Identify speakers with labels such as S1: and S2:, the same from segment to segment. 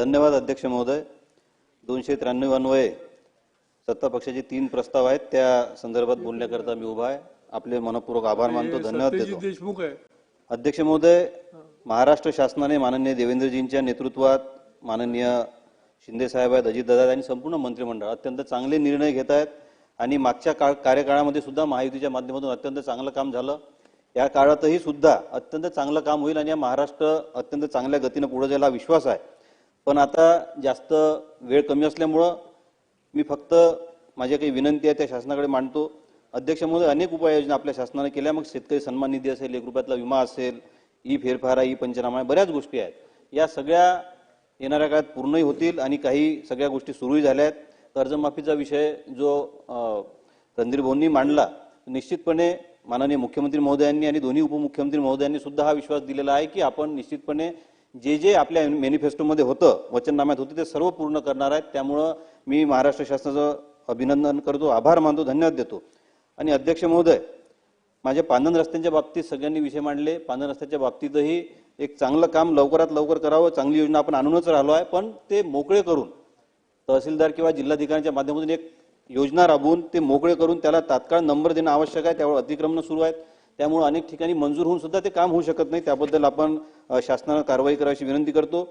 S1: धन्यवाद अध्यक्ष महोदय. दोनशे त्र्याण्णव अन्वये सत्ता पक्षाचे तीन प्रस्ताव आहेत. त्या संदर्भात बोलण्याकरता मी उभा आहे. आपले मनपूर्वक आभार मानतो. धन्यवाद देतो.
S2: देशमुख आहे.
S1: अध्यक्ष महोदय महाराष्ट्र शासनाने माननीय देवेंद्रजींच्या नेतृत्वात माननीय शिंदे साहेब आहेत अजितदादा आणि संपूर्ण मंत्रिमंडळ अत्यंत चांगले निर्णय घेत आहेत. आणि मागच्या काळ कार्यकाळामध्ये सुद्धा महायुतीच्या माध्यमातून अत्यंत चांगलं काम झालं. या काळातही सुद्धा अत्यंत चांगलं काम होईल आणि या महाराष्ट्र अत्यंत चांगल्या गतीनं पुढे जायला विश्वास आहे. पण आता जास्त वेळ कमी असल्यामुळं मी फक्त माझ्या काही विनंती आहे त्या शासनाकडे मांडतो. अध्यक्ष महोदय अनेक उपाययोजना आपल्या शासनाने केल्या. मग शेतकरी सन्मान निधी असेल एक रुपयातला विमा असेल ई फेरफारा ई पंचनामा बऱ्याच गोष्टी आहेत. या सगळ्या येणाऱ्या काळात पूर्णही होतील आणि काही सगळ्या गोष्टी सुरूही झाल्या आहेत कर्जमाफीचा विषय जो रणधीर भाऊंनी मांडला निश्चितपणे माननीय मुख्यमंत्री महोदयांनी आणि दोन्ही उपमुख्यमंत्री महोदयांनी सुद्धा हा विश्वास दिलेला आहे की आपण निश्चितपणे जे जे आपल्या मॅनिफेस्टोमध्ये होतं वचननाम्यात होतं ते सर्व पूर्ण करणार आहेत. त्यामुळं मी महाराष्ट्र शासनाचं अभिनंदन करतो आभार मानतो धन्यवाद देतो. आणि अध्यक्ष महोदय माझ्या पानन रस्त्यांच्या बाबतीत सगळ्यांनी विषय मांडले. पांधन रस्त्याच्या बाबतीतही एक चांगलं काम लवकरात लवकर करावं चांगली योजना आपण आणूनच राहिलो आहे. पण ते मोकळे करून तहसीलदार किंवा जिल्हाधिकाऱ्यांच्या माध्यमातून एक योजना राबवून ते मोकळे करून त्याला तात्काळ नंबर देणं आवश्यक आहे. त्यावर अतिक्रमण सुरू आहेत. त्यामुळे अनेक ठिकाणी मंजूर होऊन सुद्धा ते काम होऊ शकत नाही. त्याबद्दल आपण शासनानं कारवाई करावी विनंती करतो.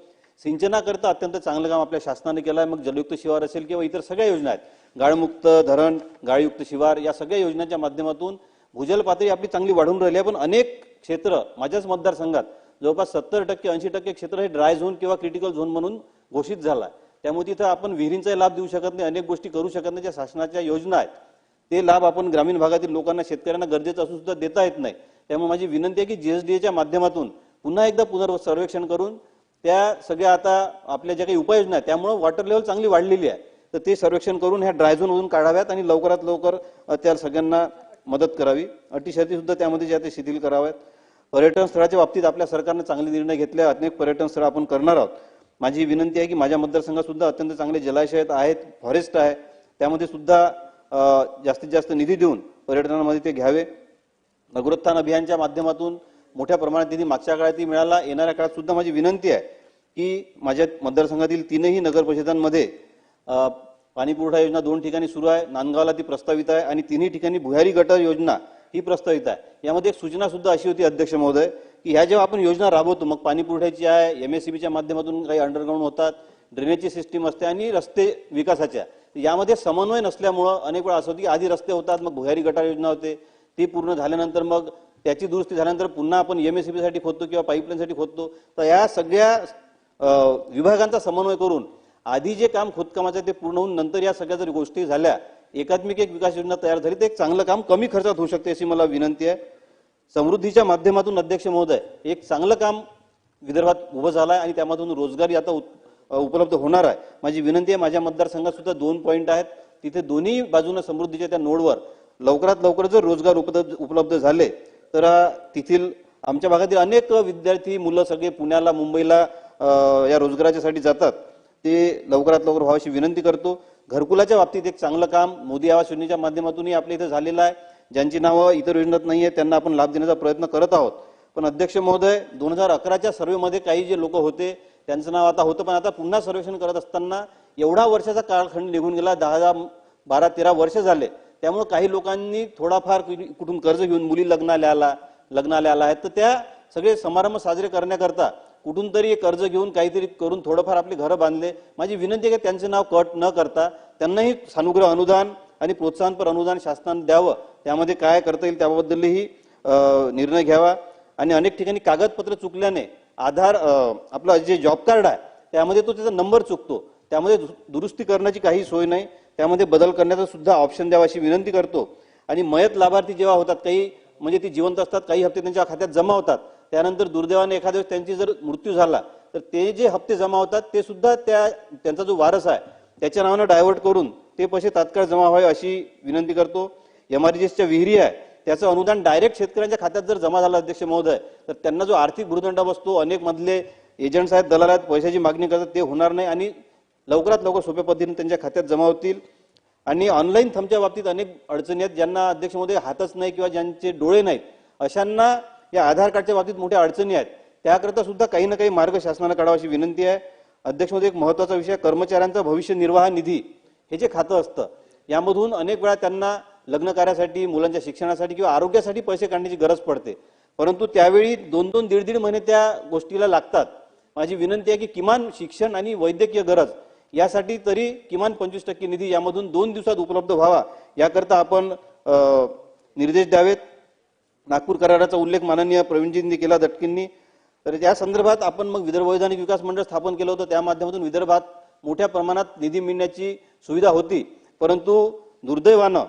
S1: सिंचनाकरता अत्यंत चांगलं काम आपल्या शासनाने केलं आहे मग जलयुक्त शिवार असेल किंवा इतर सगळ्या योजना आहेत. गाळमुक्त धरण गाळयुक्त शिवार या सगळ्या योजनांच्या माध्यमातून भूजल पातळी आपली चांगली वाढून राहिली आहे. पण अनेक क्षेत्र माझ्याच मतदारसंघात जवळपास सत्तर टक्के ऐंशी टक्के क्षेत्र हे ड्राय झोन किंवा क्रिटिकल झोन म्हणून घोषित झाला आहे त्यामुळे तिथं आपण विहिरींचाही लाभ देऊ शकत नाही. अनेक गोष्टी करू शकत नाही. ज्या शासनाच्या योजना आहेत ते लाभ आपण ग्रामीण भागातील लोकांना शेतकऱ्यांना गरजेचं असून सुद्धा देता येत नाही. त्यामुळे माझी विनंती आहे की जीएसडीएच्या माध्यमातून पुन्हा एकदा पुनर्व सर्वेक्षण करून त्या सगळ्या आता आपल्या ज्या काही उपाययोजना आहेत त्यामुळे वॉटर लेवल चांगली वाढलेली आहे. तर ते सर्वेक्षण करून ह्या ड्राय झोनमधून काढाव्यात आणि लवकरात लवकर त्या सगळ्यांना मदत करावी. अटी शर्ती सुद्धा त्यामध्ये ज्या ते शिथिल कराव्यात. पर्यटन स्थळाच्या बाबतीत आपल्या सरकारनं चांगले निर्णय घेतले अनेक पर्यटन स्थळ आपण करणार आहोत. माझी विनंती आहे की माझ्या मतदारसंघात सुद्धा अत्यंत चांगले जलाशय आहेत फॉरेस्ट आहे. त्यामध्ये सुद्धा जास्तीत जास्त निधी देऊन पर्यटनामध्ये ते घ्यावे. नगरोत्थान अभियानच्या माध्यमातून मोठ्या प्रमाणात निधी मागच्या काळातही मिळाला. येणाऱ्या काळात सुद्धा माझी विनंती आहे की माझ्या मतदारसंघातील तीनही नगर परिषदांमध्ये पाणीपुरवठा योजना दोन ठिकाणी सुरू आहे नांदगावला ती प्रस्तावित आहे आणि तिन्ही ठिकाणी भुयारी गटर योजना ही प्रस्तावित आहे. यामध्ये एक सूचना सुद्धा अशी होती अध्यक्ष महोदय की ह्या जेव्हा आपण योजना राबवतो मग पाणी पुरवठ्याची आहे बीच्या माध्यमातून काही अंडरग्राऊंड होतात ड्रेनेजची सिस्टीम असते आणि रस्ते विकासाच्या. यामध्ये समन्वय नसल्यामुळं अनेक वेळा असं होतं की आधी रस्ते होतात मग भुयारी गटार योजना होते. ती पूर्ण झाल्यानंतर मग त्याची दुरुस्ती झाल्यानंतर पुन्हा आपण एम एस सी साठी खोदतो किंवा पाईपलाईनसाठी खोदतो. तर या सगळ्या विभागांचा समन्वय करून आधी जे काम खोदकामाचं ते पूर्ण होऊन नंतर या सगळ्या जर गोष्टी झाल्या एकात्मिक एक विकास योजना तयार झाली तर एक चांगलं काम कमी खर्चात होऊ शकते अशी मला विनंती आहे. समृद्धीच्या माध्यमातून अध्यक्ष महोदय एक चांगलं काम विदर्भात उभं झालं आहे आणि त्यामधून रोजगारी आता उपलब्ध होणार आहे. माझी विनंती आहे माझ्या मतदारसंघात सुद्धा दोन पॉईंट आहेत. तिथे दोन्ही बाजूने समृद्धीच्या त्या नोडवर लवकरात लवकर जर रोजगार उपलब्ध उपलब्ध झाले तर तेथील आमच्या भागातील अनेक विद्यार्थी मुलं सगळे पुण्याला मुंबईला या रोजगाराच्यासाठी जातात. ते लवकरात लवकर व्हावी विनंती करतो. घरकुलाच्या बाबतीत एक चांगलं काम मोदी आवास योजनेच्या माध्यमातूनही आपल्या इथं झालेलं आहे. ज्यांची नावं इतर योजनेत नाही आहे त्यांना आपण लाभ देण्याचा प्रयत्न करत आहोत. पण अध्यक्ष महोदय दोन हजार अकराच्या सर्वेमध्ये काही जे लोक होते त्यांचं नाव आता होतं पण आता पुन्हा सर्वेक्षण करत असताना एवढा वर्षाचा कालखंड निघून गेला दहा दहा बारा तेरा वर्ष झाले. त्यामुळे काही लोकांनी थोडाफार कुठून कर्ज घेऊन मुली लग्नाला आला लग्नाला आला आहेत तर त्या सगळे समारंभ साजरे करण्याकरता कुठून तरी कर्ज घेऊन काहीतरी करून थोडंफार आपली घरं बांधले. माझी विनंती आहे की त्यांचे नाव कट न करता त्यांनाही सानुग्रह अनुदान आणि प्रोत्साहनपर अनुदान शासनाने द्यावं. त्यामध्ये काय करता येईल त्याबद्दलही निर्णय घ्यावा. आणि अनेक ठिकाणी कागदपत्र चुकल्याने आधार आपलं जे जॉब कार्ड आहे त्यामध्ये तो त्याचा नंबर चुकतो. त्यामध्ये दु- दुरुस्ती करण्याची काही सोय नाही. त्यामध्ये बदल करण्याचा सुद्धा ऑप्शन द्यावा अशी विनंती करतो. आणि मयत लाभार्थी जेव्हा होतात काही म्हणजे ती जिवंत असतात काही हप्ते त्यांच्या खात्यात जमा होतात. त्यानंतर दुर्दैवाने एखाद्या वेळेस त्यांची जर मृत्यू झाला तर ते जे हप्ते जमा होतात ते सुद्धा त्या त्यांचा जो वारस आहे त्याच्या नावानं डायव्हर्ट करून ते पैसे तात्काळ जमा व्हावे अशी विनंती करतो. एमआरजीएसच्या विहिरी आहे त्याचं अनुदान डायरेक्ट शेतकऱ्यांच्या खात्यात जर जमा झालं अध्यक्ष महोदय तर त्यांना जो आर्थिक भूर्दंड बसतो अनेक मधले एजंट्स आहेत दलाल आहेत पैशाची मागणी करतात ते होणार नाही आणि लवकरात लवकर सोप्या पद्धतीने त्यांच्या खात्यात जमा होतील. आणि ऑनलाईन थमच्या बाबतीत अनेक अडचणी आहेत ज्यांना अध्यक्ष महोदय हातच नाही किंवा ज्यांचे डोळे नाहीत अशांना या आधार कार्डच्या बाबतीत मोठ्या अडचणी आहेत. त्याकरता सुद्धा काही ना काही मार्ग शासनाला काढावा अशी विनंती आहे. अध्यक्ष महोदय एक महत्त्वाचा विषय कर्मचाऱ्यांचा भविष्य निर्वाह निधी हे जे खातं असतं यामधून अनेक वेळा त्यांना लग्न कार्यासाठी मुलांच्या शिक्षणासाठी किंवा आरोग्यासाठी पैसे काढण्याची गरज पडते. परंतु त्यावेळी दोन दोन दीड दीड महिने त्या गोष्टीला लागतात. माझी विनंती आहे की किमान शिक्षण आणि वैद्यकीय गरज यासाठी तरी किमान पंचवीस टक्के निधी यामधून दोन दिवसात उपलब्ध व्हावा. याकरता आपण निर्देश द्यावेत. नागपूर कराराचा उल्लेख माननीय प्रवीणजींनी केला दटकींनी. तर त्या संदर्भात आपण मग विदर्भ वैधानिक विकास मंडळ स्थापन केलं होतं. त्या माध्यमातून विदर्भात मोठ्या प्रमाणात निधी मिळण्याची सुविधा होती. परंतु दुर्दैवानं